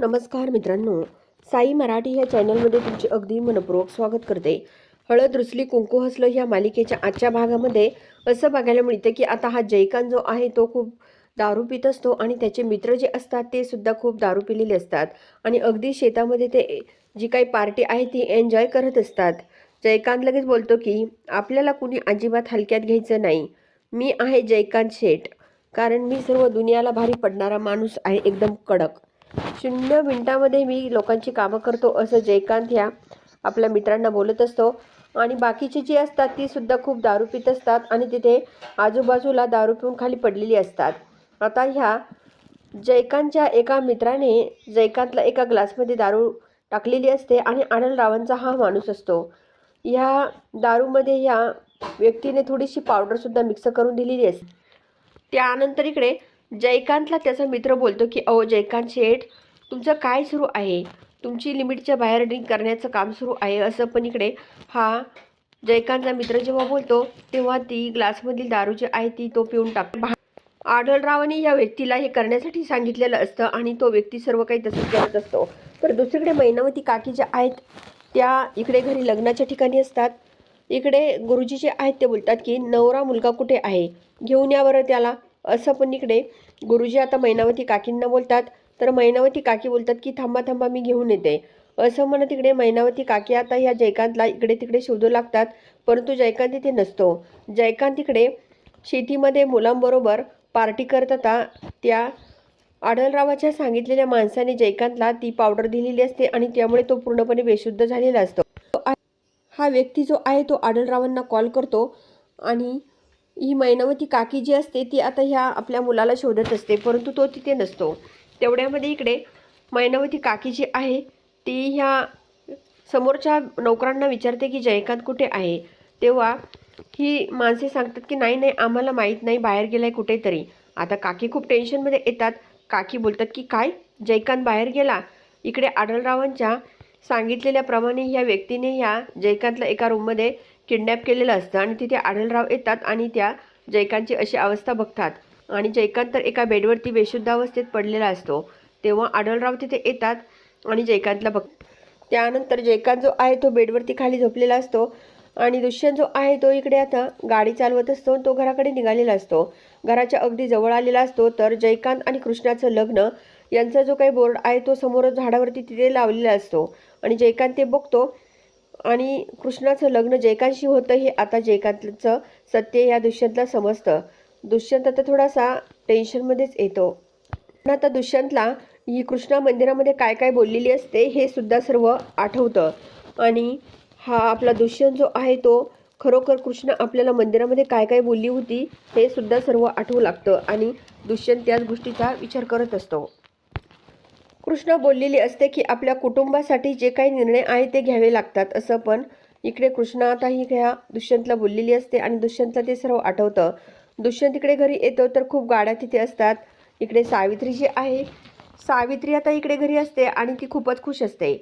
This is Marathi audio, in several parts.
नमस्कार मित्रांनो. साई मराठी या चॅनलमध्ये तुमचे अगदी मनपूर्वक स्वागत करते. हळद रुसली कुंकू हसलं ह्या मालिकेच्या आजच्या भागामध्ये असं बघायला मिळतं की आता हा जयकांत जो आहे तो खूप दारू पित असतो आणि त्याचे मित्र जे असतात ते सुद्धा खूप दारू पिलेले असतात. आणि अगदी शेतामध्ये ते जी काही पार्टी आहे ती एन्जॉय करत असतात. जयकांत लगेच बोलतो की आपल्याला कुणी अजिबात हलक्यात घ्यायचं नाही. मी आहे जयकांत शेठ. कारण मी सर्व दुनियाला भारी पडणारा माणूस आहे एकदम कडक. शून्य मिनटामध्ये मी लोकांची कामं करतो असं जयकांत ह्या आपल्या मित्रांना बोलत असतो. आणि बाकीची जी असतात ती सुद्धा खूप दारू पित असतात आणि तिथे आजूबाजूला दारू पिऊन खाली पडलेली असतात. आता ह्या जयकांतच्या एका मित्राने जयकांतला एका ग्लासमध्ये दारू टाकलेली असते आणि आढळरावांचा हा माणूस असतो. ह्या दारूमध्ये ह्या व्यक्तीने थोडीशी पावडरसुद्धा मिक्स करून दिलेली असते. त्यानंतर इकडे जयकांतला त्याचा मित्र बोलतो की अहो जयकांत शेठ तुमचं काय सुरू आहे? तुमची लिमिटच्या बाहेर ड्रिंक करण्याचं काम सुरू आहे असं पण इकडे. हा जयकांतचा मित्र जेव्हा बोलतो तेव्हा ती ग्लासमधील दारू जी आहे ती तो पिऊन टाकतो. आढळरावाने या व्यक्तीला हे करण्यासाठी सांगितलेलं असतं आणि तो व्यक्ती सर्व काही तसंच करत असतो. तर दुसरीकडे मैनावती काकी ज्या आहेत त्या इकडे घरी लग्नाच्या ठिकाणी असतात. इकडे गुरुजी जे आहेत ते बोलतात की नवरा मुलगा कुठे आहे? घेऊन या बरं त्याला. असं पण इकडे गुरुजी आता मैनावती काकींना बोलतात. तर मैनावती काकी बोलतात की थांबा थांबा मी घेऊन येते. असं म्हणत तिकडे मैनावती काकी आता ह्या जयकांतला इकडे तिकडे शोधू लागतात. परंतु जयकांत इथे नसतो. जयकांत इकडे शेतीमध्ये मुलांबरोबर पार्टी करत होता. त्या आढळरावाच्या सांगितलेल्या माणसाने जयकांतला ती पावडर दिलेली असते आणि त्यामुळे तो पूर्णपणे बेशुद्ध झालेला असतो. हा व्यक्ती जो आहे तो आढळरावांना कॉल करतो आणि ही मैनावती काकी जी असते ती आता ह्या आपल्या मुलाला शोधत असते परंतु तो तिथे नसतो. तेवढ्यामध्ये इकडे मैनावती काकी जी आहे ती ह्या समोरच्या नोकरांना विचारते की जयकांत कुठे आहे? तेव्हा ही माणसे सांगतात की नाही नाही आम्हाला माहीत नाही बाहेर गेलाय कुठेतरी. आता काकी खूप टेन्शनमध्ये येतात. काकी बोलतात की काय? जयकांत बाहेर गेला? इकडे आढळरावांच्या सांगितलेल्याप्रमाणे ह्या व्यक्तीने ह्या जयकांतला एका रूममध्ये किडनॅप केलेलं असतं आणि तिथे आढळराव येतात आणि त्या जयकांतची अशी अवस्था बघतात. आणि जयकांत तर एका बेडवरती बेशुद्ध अवस्थेत पडलेला असतो. तेव्हा आढळराव तिथे येतात आणि जयकांतला बघ त्यानंतर जयकांत जो आहे तो बेडवरती खाली झोपलेला असतो आणि दुष्यंत जो आहे तो इकडे आता गाडी चालवत असतो आणि तो घराकडे निघालेला असतो. घराच्या अगदी जवळ आलेला असतो. तर जयकांत आणि कृष्णाचं लग्न यांचा जो काही बोर्ड आहे तो समोर झाडावरती तिथे लावलेला असतो. आणि जयकांत ते बघतो आणि कृष्णाचं लग्न जयकांशी होतं हे आता जयकांतचं सत्य या दुष्यंतला समजतं. दुष्यंत आता थोडासा टेन्शनमध्येच येतो. पण आता दुष्यंतला ही कृष्णा मंदिरामध्ये काय काय बोललेली असते हे सुद्धा सर्व आठवतं. आणि हा आपला दुष्यंत जो आहे तो खरोखर कृष्ण आपल्याला मंदिरामध्ये काय काय बोलली होती हे सुद्धा सर्व आठवू लागतं. आणि दुष्यंत त्याच गोष्टीचा विचार करत असतो. कृष्ण बोललेली असते की आपल्या कुटुंबासाठी जे काही निर्णय आहे ते घ्यावे लागतात असं पण. इकडे कृष्ण आता ही ह्या दुष्यंतला बोललेली असते आणि दुष्यंतला ते सर्व आठवतं. दुष्यंत इकडे घरी येतो तर खूप गाड्या तिथे असतात. इकडे सावित्री जी आहे सावित्री आता इकडे घरी असते आणि ती खूपच खुश असते.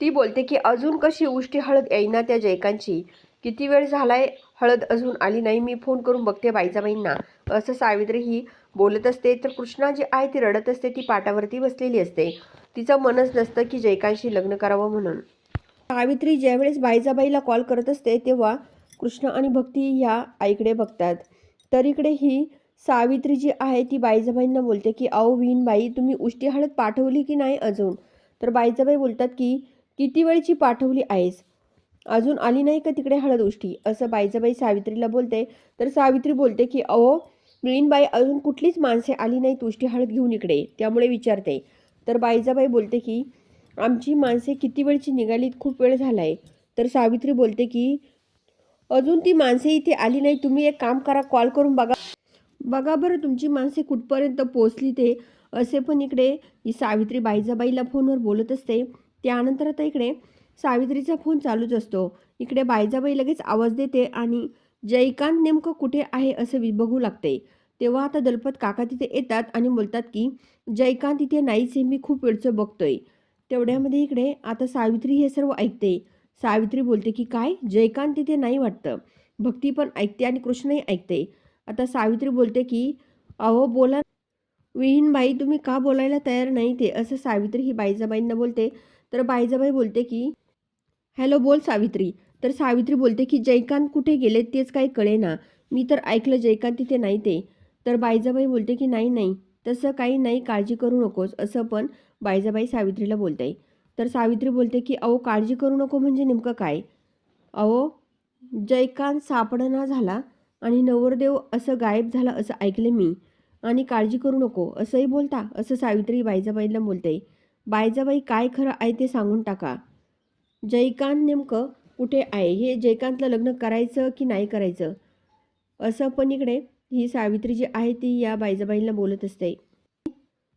ती बोलते की अजून कशी उष्टी हळद येईना त्या जयकांची? किती वेळ झालाय हळद अजून आली नाही मी फोन करून बघते बाईजाबाईंना. असं सावित्री ही बोलत असते तर कृष्णा जी आहे ती रडत असते ती पाटावरती बसलेली असते. तिचं मनच नसतं की जयकांशी लग्न करावं म्हणून. सावित्री ज्यावेळेस बाईजाबाईला कॉल करत असते तेव्हा कृष्ण आणि भक्ती ह्या आईकडे बघतात. तर इकडे ही सावित्री जी आहे ती बाईजाबाईंना बोलते की अहो वीण बाई तुम्ही उष्टी हळद पाठवली की नाही अजून? तर बाईजाबाई बोलतात की किती वेळची पाठवली आहेस? अजून आली नाही का तिकडे हळद उष्टी? असं बाईजाबाई सावित्रीला बोलते. तर सावित्री बोलते की अहो मिळीनबाई अजून कुठलीच माणसे आली नाही तुष्टी हळद घेऊन इकडे त्यामुळे विचारते. तर बाईजाबाई बोलते की आमची माणसे किती वेळची निघालीत? खूप वेळ झालाय. तर सावित्री बोलते की अजून ती माणसे इथे आली नाही तुम्ही एक काम करा कॉल करून बघा. बघा बरं तुमची माणसे कुठपर्यंत पोहोचली ते. असे पण इकडे सावित्री बाईजाबाईला फोनवर बोलत असते. त्यानंतर आता इकडे सावित्रीचा फोन चालूच असतो. इकडे बाईजाबाई लगेच आवाज देते आणि जयकांत नेमकं कुठे आहे असं वि बघू लागते. तेव्हा आता दलपत काका तिथे येतात आणि बोलतात की जयकांत इथे नाहीच हे मी खूप वेळचं बघतोय. तेवढ्यामध्ये इकडे आता सावित्री हे सर्व ऐकते. सावित्री बोलते की काय? जयकांत तिथे नाही वाटतं. भक्ती पण ऐकते आणि कृष्णही ऐकते. आता सावित्री बोलते की अहो बोला विहीनबाई तुम्ही का बोलायला तयार नाही ते? असं सावित्री ही बाईजाबाईंना बोलते. तर बाईजाबाई बोलते की हॅलो बोल सावित्री. तर सावित्री बोलते की जयकांत कुठे गेले तेच काही कळेना. मी तर ऐकलं जयकांत तिथे नाही ते. तर बायजाबाई बोलते की नाही नाही तसं काही नाही काळजी करू नकोस असं पण बायजाबाई सावित्रीला बोलते. तर सावित्री बोलते की अहो काळजी करू नको म्हणजे नेमकं काय? अहो जयकांत सापडना झाला आणि नवरदेव असं गायब झाला असं ऐकले मी आणि काळजी करू नको असंही बोलता असं सावित्री बायजाबाईला बोलते. बायजाबाई काय खरं आहे ते सांगून टाका. जयकांत नेमकं कुठे आहे? हे जयकांतला लग्न करायचं की नाही करायचं? असं पण इकडे ही सावित्री जी आहे ती या बायजाबाईंना बोलत असते.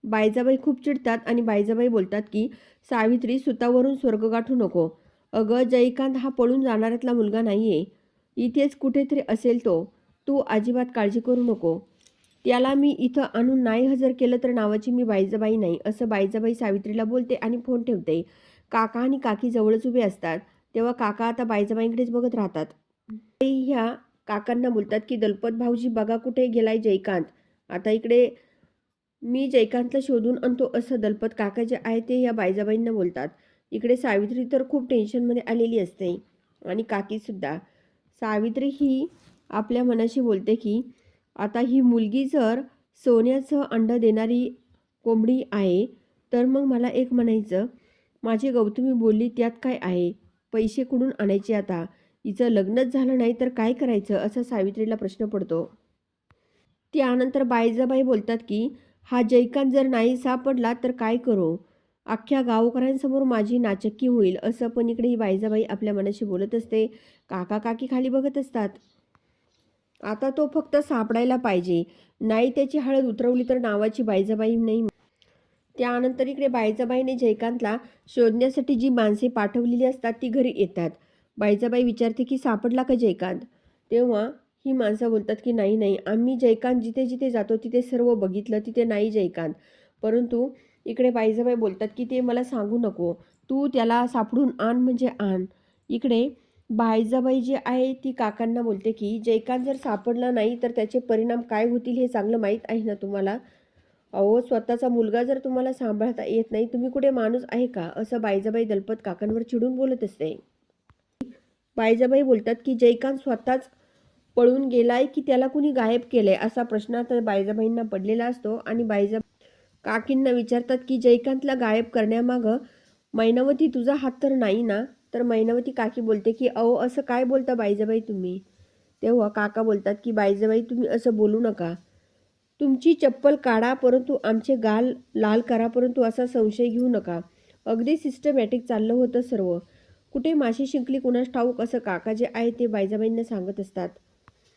बायजाबाई खूप चिडतात आणि बायजाबाई बोलतात की सावित्री सुतावरून स्वर्ग गाठू नको. अगं जयकांत हा पळून जाणाऱ्यातला मुलगा नाही आहे इथेच कुठेतरी असेल तो. तू अजिबात काळजी करू नको. त्याला मी इथं आणून नाही हजर केलं तर नावाची मी बायजाबाई नाही असं बायजाबाई सावित्रीला बोलते आणि फोन ठेवते. काका आणि काकी जवळच उभे असतात. तेव्हा काका आता बायजाबाईंकडेच बघत राहतात. ते ह्या काकांना बोलतात की दलपत भाऊजी बघा कुठे गेलाय जयकांत. आता इकडे मी जयकांतला शोधून आणतो असं दलपत काका जे आहे ते या बायजाबाईंना बोलतात. इकडे सावित्री तर खूप टेन्शनमध्ये आलेली असते आणि काकीसुद्धा सावित्री ही आपल्या मनाशी बोलते की आता ही मुलगी जर सोन्याचं अंड देणारी कोंबडी आहे तर मग मला एक म्हणायचं माझी गौतमी बोलली त्यात काय आहे? पैसे कुठून आणायचे आता? हिचं लग्नच झालं नाही तर काय करायचं असा सावित्रीला प्रश्न पडतो. त्यानंतर बायजाबाई बोलतात की हा जयकांत जर नाही सापडला तर काय करू? अख्ख्या गावकऱ्यांसमोर माझी नाचक्की होईल असं पण इकडे ही बायजाबाई आपल्या मनाशी बोलत असते. काका काकी खाली बघत असतात. आता तो फक्त सापडायला पाहिजे. नाही त्याची हळद उतरवली तर नावाची बायजाबाई नाही. त्यानंतर इकडे बायजाबाईने जयकांतला शोधण्यासाठी जी माणसे पाठवलेली असतात ती घरी येतात. बाईजाबाई विचारते की सापडला का जयकांत? तेव्हा ही माणसं बोलतात की नाही नाही आम्ही जयकांत जिथे जिथे जातो तिथे सर्व बघितलं तिथे नाही जयकांत. परंतु इकडे बाईजाबाई बोलतात की ते मला सांगू नको तू त्याला सापडून आण म्हणजे आण. इकडे बायजाबाई जी आहे ती काकांना बोलते की जयकांत जर सापडला नाही तर त्याचे परिणाम काय होतील हे चांगलं माहीत आहे ना तुम्हाला? अहो स्वतःचा मुलगा जर तुम्हाला सांभाळता येत नाही तुम्ही कुठे माणूस आहे का? असं बायजाबाई दलपत काकांवर चिडून बोलत असते. पायजाबाई बोलतात की जयकांत स्वतःच पळून गेलाय की त्याला कुणी गायब केलंय? असा प्रश्न आता बायजाबाईंना पडलेला असतो. आणि बायजा काकींना विचारतात की जयकांतला गायब करण्यामागं मैनावती तुझा हात तर नाही ना? तर मैनावती काकी बोलते की अहो असं काय बोलता बायजाबाई तुम्ही? तेव्हा काका बोलतात की बायजाबाई तुम्ही असं बोलू नका. तुमची चप्पल काढा परंतु आमचे गाल लाल करा परंतु असा संशय घेऊ नका. अगदी सिस्टमॅटिक चाललं होतं सर्व. कुठे माशी शिंकली कुणास ठाऊक? असं काका जे आहे ते बायजाबाईंना सांगत असतात.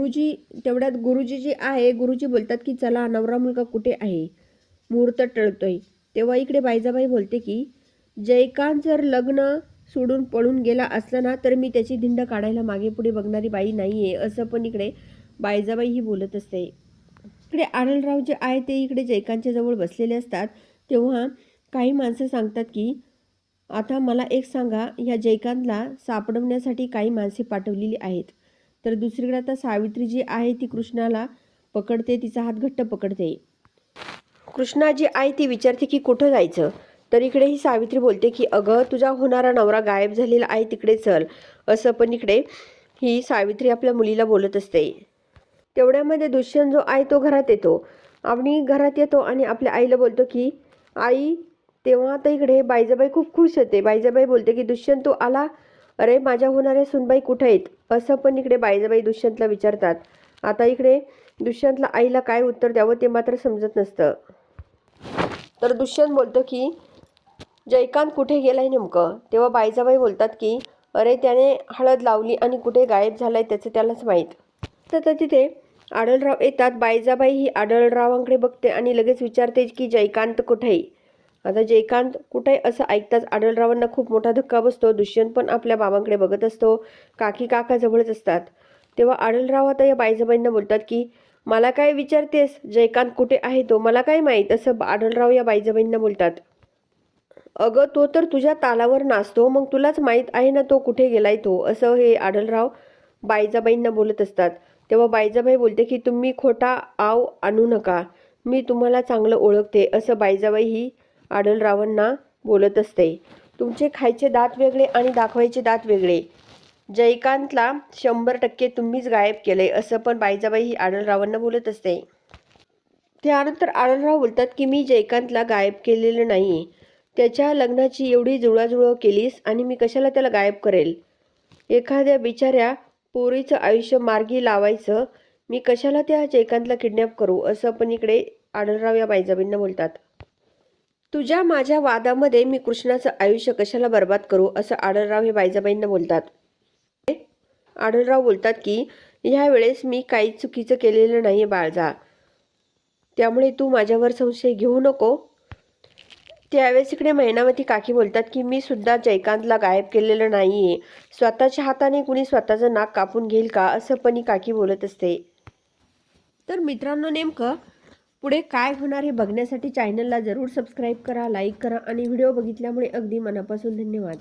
गुरुजी तेवढ्यात गुरुजी जे आहे गुरुजी बोलतात की चला नवरा मुलगा कुठे आहे? मुहूर्त टळतोय. तेव्हा इकडे बायजाबाई बोलते की जयकांत जर लग्न सोडून पळून गेला असला ना तर मी त्याची धिंड काढायला मागे पुढे बघणारी बाई नाही आहे असं पण इकडे बायजाबाई ही बोलत असते. इकडे आनंदराव जे आहे ते इकडे जयकांतच्या जवळ बसलेले असतात. तेव्हा काही माणसं सांगतात की आता मला एक सांगा ह्या जयकांतला सापडवण्यासाठी काही माणसे पाठवलेली आहेत. तर दुसरीकडे आता सावित्री जी आहे ती कृष्णाला पकडते तिचा हात घट्ट पकडते. कृष्णा जी आहे ती विचारते की कुठं जायचं? तर इकडे ही सावित्री बोलते की अगं तुझा होणारा नवरा गायब झालेला आहे तिकडे चल. असं पण इकडे ही सावित्री आपल्या मुलीला बोलत असते. तेवढ्यामध्ये दुष्यंत जो आहे तो घरात येतो. आणि घरात येतो आणि आपल्या आईला बोलतो की आई तेव्हा आता इकडे बायजाबाई खूप खुश होते. बायजाबाई बोलते की दुष्यंत तू आला? अरे माझ्या होणाऱ्या सुनबाई कुठे आहेत? असं पण इकडे बायजाबाई दुष्यंतला विचारतात. आता इकडे दुष्यंतला आईला काय उत्तर द्यावं ते मात्र समजत नसतं. तर दुष्यंत बोलतो की जयकांत कुठे गेलाय नेमकं? तेव्हा बायजाबाई बोलतात की अरे त्याने हळद लावली आणि कुठे गायब झालाय त्याचं त्यालाच माहीत. तर तिथे आढळराव येतात. बायजाबाई ही आढळरावांकडे बघते आणि लगेच विचारते की जयकांत कुठे? आहे आता जयकांत कुठे असं ऐकताच आढळरावांना खूप मोठा धक्का बसतो. दुष्यंत पण आपल्या बाबांकडे बघत असतो. काकी काका जवळच असतात. तेव्हा आढळराव आता या बाईजबाईंना बोलतात की मला काय विचारतेस? जयकांत कुठे आहे तो? मला काय माहीत? असं आढळराव या बाईजबाईंना बोलतात. अगं तो तर तुझ्या तालावर नाचतो. मग तुलाच माहीत आहे ना तो कुठे गेलाय तो? असं हे आढळराव बायजाबाईंना बोलत असतात. तेव्हा बाईजाबाई बोलते की तुम्ही खोटा आव आणू नका. मी तुम्हाला चांगलं ओळखते. असं बाईजाबाई ही आढळरावांना बोलत असते. तुमचे खायचे दात वेगळे आणि दाखवायचे दात वेगळे. जयकांतला शंभर टक्के तुम्हीच गायब केले असं पण बायजाबाई ही आढळरावांना बोलत असते. त्यानंतर आढळराव बोलतात की मी जयकांतला गायब केलेलं नाही त्याच्या लग्नाची एवढी जुळवाजुळव केलीस आणि मी कशाला त्याला गायब करेल? एखाद्या बिचाऱ्या पोरीचं आयुष्य मार्गी लावायचं मी कशाला त्या जयकांतला किडनॅप करू असं पण इकडे आढळराव या बाईजाबींना बोलतात. तुझ्या माझ्या वादामध्ये मी कृष्णाचं आयुष्य कशाला बर्बाद करू असं आढळराव हे बायजाबाईंना बोलतात. आढळराव बोलतात की ह्या वेळेस मी काही चुकीचं केलेलं नाही बाळजा. त्यामुळे तू माझ्यावर संशय घेऊ नको. त्यावेळेस इकडे मैनावती काकी बोलतात की मी सुद्धा जयकांतला गायब केलेलं नाही आहे स्वतःच्या हाताने कुणी स्वतःचं नाक कापून घेईल का? असं पण ही काकी बोलत असते. तर मित्रांनो नेमकं पुढे काय होणार हे बघण्यासाठी चॅनलला जरूर सबस्क्राईब करा लाईक करा आणि व्हिडिओ बघितल्यामुळे अगदी मनापासून धन्यवाद.